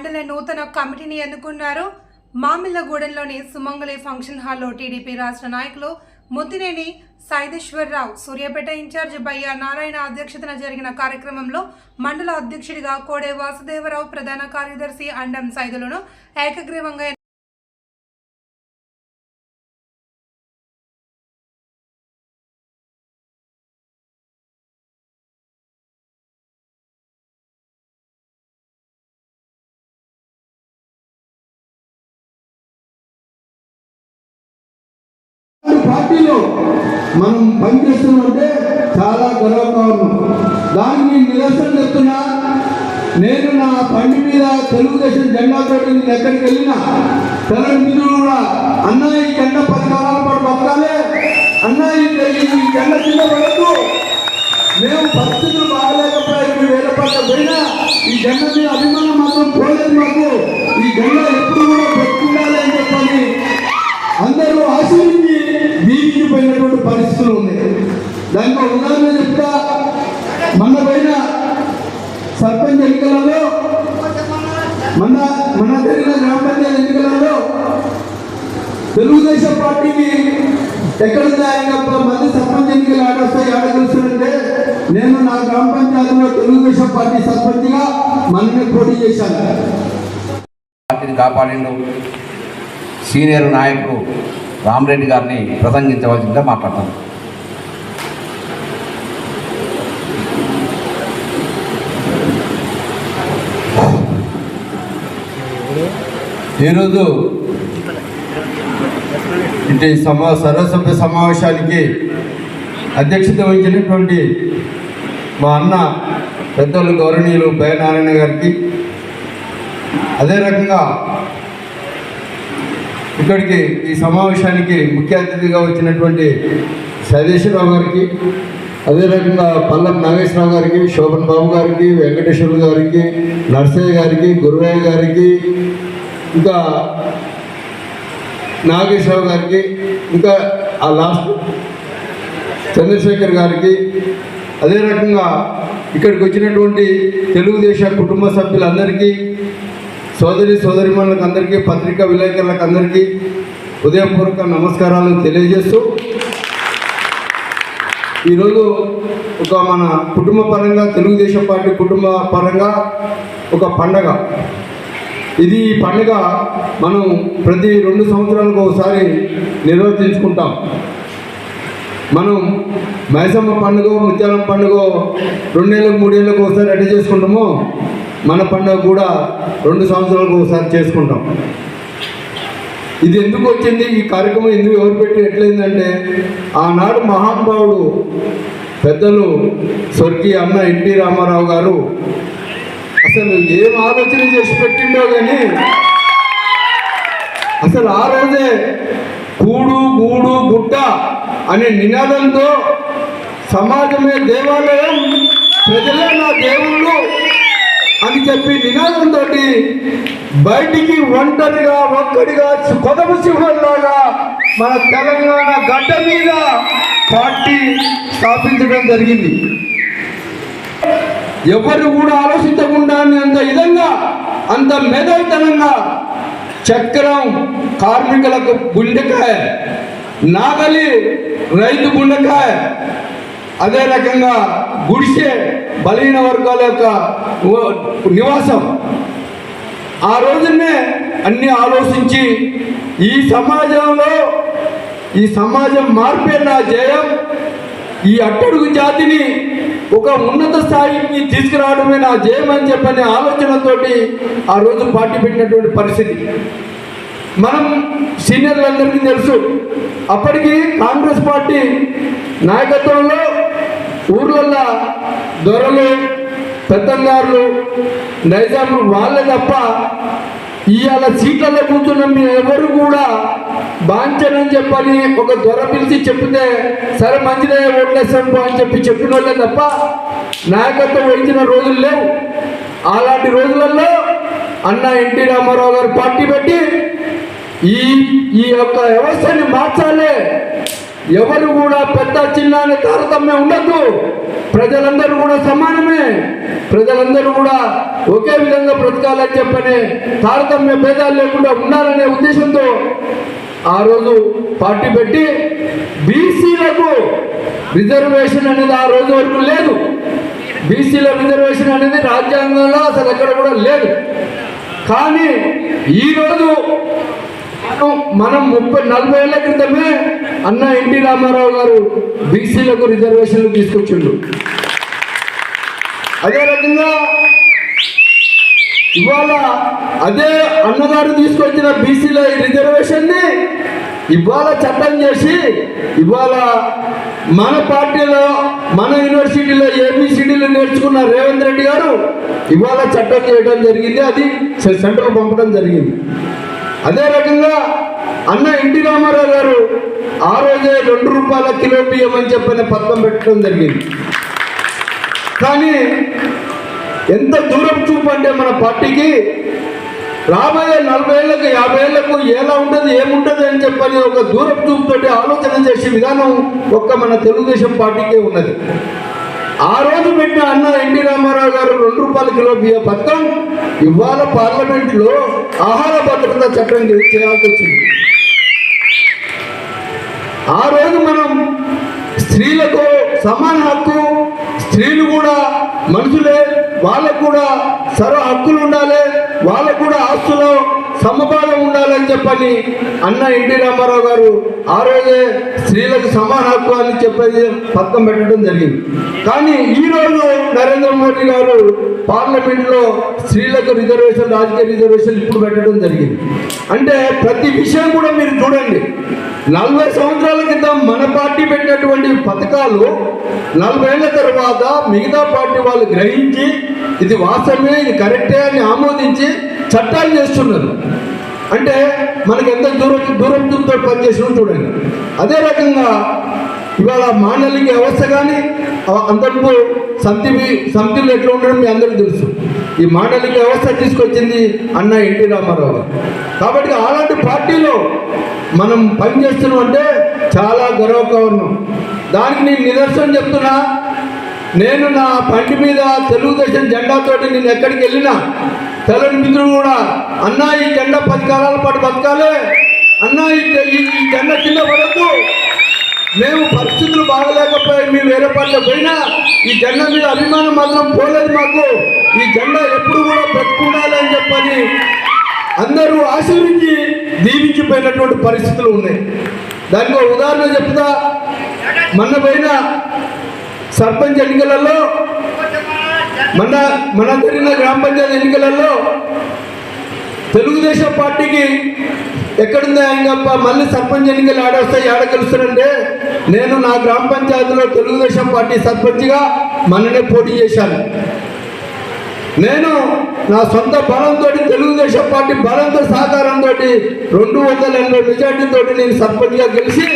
మండల నూతన కమిటీని ఎన్నుకున్నారు. మామిళ్ళగూడెంలోని సుమంగళి ఫంక్షన్ హాల్లో టీడీపీ రాష్ట్ర నాయకులు ముద్దినేని సైదేశ్వరరావు సూర్యాపేట ఇన్ఛార్జ్ బయ్య నారాయణ అధ్యక్షతన జరిగిన కార్యక్రమంలో మండల అధ్యక్షుడిగా కోడే వాసుదేవరావు ప్రధాన కార్యదర్శి అండం సైదులను ఏకగ్రీవంగా పార్టీలో మనం పనిచేస్తున్నామంటే చాలా గర్వంగా ఉన్నాం దానికి నిరసన చెప్తున్నా నేను నా బండి మీద తెలుగుదేశం జెండా నేను ఎక్కడికి వెళ్ళినా తెలంగాణ మీరు కూడా అన్న ఈ జెండా పది కాలాల పాటు బతకాలే అన్న ఈ ఈ కింద పడద్దు. మేము పరిస్థితులు బాగలేకపోయి ఇరవై వేల పట్ల పోయినా ఈ జెండ మీద అభిమానం మాత్రం పోలేదు మాకు. ఈ జెండ ఎప్పుడు కూడా పెట్టుకుండాలి అని చెప్పని అందరూ ఆశీర్వించి వీధికి పోయినటువంటి పరిస్థితులు ఉన్నాయి. దాంట్లో ఒక ఉదాహరణ చెప్తా మన పైన సర్పంచ్ ఎన్నికలలో మన మన జరిగిన గ్రామ పంచాయతీ ఎన్నికలలో తెలుగుదేశం పార్టీకి ఎక్కడ తయారైనప్పుడు మంది సర్పంచ్ ఎన్నికలు ఆడొస్తాయి ఆడ చూస్తుంటే నేను నా గ్రామ పంచాయతీలో తెలుగుదేశం పార్టీ సర్పంచ్గా మనల్ని పోటీ చేశాను. పార్టీని కాపాడిండు. సీనియర్ నాయకుడు రామరెడ్డి గారిని ప్రసంగించవలసిందిగా మాట్లాడతాను ఈరోజు ఇంటి సమా సర్వసభ్య సమావేశానికి అధ్యక్షత వహించినటువంటి మా అన్న పెద్దలు గౌరవనీయులు నారాయణ గారికి. అదే రకంగా ఇక్కడికి ఈ సమావేశానికి ముఖ్య అతిథిగా వచ్చినటువంటి సదేశ్వరరావు గారికి అదే రకంగా పల్లం నాగేశ్వరరావు గారికి శోభన్ బాబు గారికి వెంకటేశ్వరు గారికి నర్సయ్య గారికి గురువయ్య గారికి ఇంకా నాగేశ్వరరావు గారికి ఇంకా ఆ లాస్ట్ చంద్రశేఖర్ గారికి అదే రకంగా ఇక్కడికి వచ్చినటువంటి తెలుగుదేశం కుటుంబ సభ్యులందరికీ సోదరి సోదరిమణులకు అందరికీ పత్రికా విలేకరులకు అందరికీ ఉదయపూర్వక నమస్కారాలు తెలియజేస్తూ ఈరోజు ఒక మన కుటుంబ పరంగా తెలుగుదేశం పార్టీ కుటుంబ పరంగా ఒక పండగ. ఇది ఈ పండుగ మనం ప్రతి రెండు సంవత్సరాలకు ఒకసారి నిర్వర్తించుకుంటాం. మనం మైసమ్మ పండుగ ముత్యాలం పండుగ రెండేళ్ళకు మూడేళ్ళకు ఒకసారి అడ్డ చేసుకుంటామో మన పండుగ కూడా రెండు సంవత్సరాలకు ఒకసారి చేసుకుంటాం. ఇది ఎందుకు వచ్చింది? ఈ కార్యక్రమం ఎందుకు ఎవరు పెట్టి ఎట్లయిందంటే ఆనాడు మహానుభావుడు పెద్దలు స్వర్గీయ అన్న ఎన్టీ రామారావు గారు అసలు ఏం ఆలోచన చేసి పెట్టిండో కానీ అసలు ఆ రోజే కూడు గూడు గుట్ట అనే నినాదంతో సమాజమే దేవాలయం ప్రజలే నా దేవుళ్ళు అని చెప్పి నినాదంతో బయటికి ఒంటరిగా ఒక్కడిగా కొదము సింహంలాగా మన తెలంగాణ గడ్డ మీద పార్టీ స్థాపించడం జరిగింది. ఎవరు కూడా ఆలోచించకుండా అంత విధంగా అంత మెదవితనంగా చక్రం కార్మికులకు గుండెకాయ నాగలి రైతు గుండెకాయ అదే రకంగా గుడిసె బలహీన వర్గాల యొక్క నివాసం. ఆ రోజునే అన్ని ఆలోచించి ఈ సమాజంలో ఈ సమాజం మార్పే నా జయం. ఈ అట్టడుగు జాతిని ఒక ఉన్నత స్థాయికి తీసుకురావడమే నా జయం అని చెప్పనే ఆలోచనతోటి ఆ రోజు పార్టీ పెట్టినటువంటి పరిస్థితి. మనం సీనియర్లందరికీ తెలుసు అప్పటికి కాంగ్రెస్ పార్టీ నాయకత్వంలో ఊర్లల్లో దొరలు పెత్తందారులు నైజాం వాళ్ళే తప్ప ఇవాళ సీట్లలో కూర్చున్న మీ ఎవరు కూడా బాంచనని చెప్పని ఒక దొర పిలిచి చెప్తే సరే మంచిదే ఓట్లేసాం అని చెప్పి చెప్పిన వాళ్ళే తప్ప నాయకత్వం వహించిన రోజులు లేవు. అలాంటి రోజులలో అన్న ఎన్టీ రామారావు గారు పార్టీ పెట్టి ఈ ఈ యొక్క వ్యవస్థని మార్చాలి. ఎవరు కూడా పెద్ద చిన్న అనే తారతమ్యం ఉండద్దు. ప్రజలందరూ కూడా సమానమే. ప్రజలందరూ కూడా ఒకే విధంగా బ్రతకాలని చెప్పని తారతమ్య భేదాలు లేకుండా ఉండాలనే ఉద్దేశంతో ఆ రోజు పార్టీ పెట్టి బీసీలకు రిజర్వేషన్ అనేది ఆ రోజు వరకు లేదు. బీసీల రిజర్వేషన్ అనేది రాజ్యాంగంలో అసలు ఎక్కడ కూడా లేదు. కానీ ఈరోజు మనం ముప్పై నలభై ఏళ్ళ క్రితమే అన్న ఎన్టీ రామారావు గారు బీసీలకు రిజర్వేషన్లు తీసుకొచ్చిండు. అదే రకంగా ఇవాళ అదే అన్నగారు తీసుకొచ్చిన బీసీల రిజర్వేషన్ని ఇవాళ చట్టం చేసి ఇవాళ మన పార్టీలో మన యూనివర్సిటీలో ఏబిసిడీలు నేర్చుకున్న రేవంత్ రెడ్డి గారు ఇవాళ చట్టం చేయడం జరిగింది అది సెంట్రల్ పంపడం జరిగింది. అదే రకంగా అన్న ఎన్టీ రామారావు గారు ఆ రోజే రెండు రూపాయల కిలో బియ్యం అని చెప్పిన పథకం పెట్టడం జరిగింది. కానీ ఎంత దూరం చూపు అంటే మన పార్టీకి రాబోయే నలభై ఏళ్ళకు యాభై ఏళ్ళకు ఎలా ఉంటుంది ఏముంటుంది అని చెప్పని ఒక దూరం చూపుతోటి ఆలోచన చేసే విధానం ఒక్క మన తెలుగుదేశం పార్టీకే ఉన్నది. ఆ రోజు పెట్టిన అన్న ఎన్టీ రామారావు గారు రెండు రూపాయల కిలో బియ్య పథకం ఇవాళ పార్లమెంట్లో ఆహార భద్రత చట్టం చేయాల్సి వచ్చింది. ఆ రోజు మనం స్త్రీలకు సమాన హక్కు స్త్రీలు కూడా మనుషులే వాళ్ళకు కూడా సర్వ హక్కులు ఉండాలి వాళ్ళకు కూడా ఆస్తులో సమభాగం ఉండాలని చెప్పని అన్న ఎన్టీ రామారావు గారు ఆ రోజే స్త్రీలకు సమాన హక్కు అని చెప్పేది పథకం పెట్టడం జరిగింది. కానీ ఈ నరేంద్ర మోడీ గారు పార్లమెంట్లో స్త్రీలకు రిజర్వేషన్ రాజకీయ రిజర్వేషన్ ఇప్పుడు పెట్టడం జరిగింది. అంటే ప్రతి విషయం కూడా మీరు చూడండి. నలభై సంవత్సరాల క్రితం మన పార్టీ పెట్టినటువంటి పథకాలు నలభై ఏళ్ళ తర్వాత మిగతా పార్టీ వాళ్ళు గ్రహించి ఇది వాస్తవమే ఇది కరెక్టే అని ఆమోదించి చట్టాలు చేస్తున్నారు. అంటే మనకి ఎంత దూరం దూరం చూపుతో పనిచేసిన చూడండి. అదే రకంగా ఇవాళ మాండలిక వ్యవస్థ కానీ అంతకు సంతి సంతిలు ఎట్లా ఉండడం మీ అందరికీ తెలుసు. ఈ మాండలిక వ్యవస్థ తీసుకొచ్చింది అన్న ఎన్టీ రామారావు కాబట్టి అలాంటి పార్టీలో మనం పనిచేస్తున్నాం అంటే చాలా గర్వకారణం. దానికి నేను నిదర్శనం చెప్తున్నా నేను నా పంటి మీద తెలుగుదేశం జెండాతోటి నేను ఎక్కడికి వెళ్ళినా తెల్లని మిత్రులు కూడా. అన్నా ఈ జెండా పది కాలాల పాటు బతకాలి. అన్నా ఈ ఈ- జెండా కింద పడద్దు మేము పరిస్థితులు బాగలేకపోయి మేము వేరే పార్టీలో పోయినా. ఈ జెండా మీద అభిమానం మాత్రం పోలేదు మాకు. ఈ జెండా ఎప్పుడు కూడా పెట్టుకోవాలి అని చెప్పని అందరూ ఆశీర్వించి దీవించిపోయినటువంటి పరిస్థితులు ఉన్నాయి. దానికి ఒక ఉదాహరణ చెప్తా. మన పైన సర్పంచ్ ఎన్నికలలో మన మన జరిగిన గ్రామ పంచాయతీ ఎన్నికలలో తెలుగుదేశం పార్టీకి ఎక్కడుందా ఇంకప్ప మళ్ళీ సర్పంచ్ ఎన్నికలు ఆడొస్తాయి ఆడ గెలుస్తానంటే నేను నా గ్రామ పంచాయతీలో తెలుగుదేశం పార్టీ సర్పంచ్గా మననే పోటీ చేశాను. నేను నా సొంత బలంతో తెలుగుదేశం పార్టీ బలంతో సహకారంతో రెండు వందల ఎనభై మెజార్టీతో నేను సర్పంచ్గా గెలిచి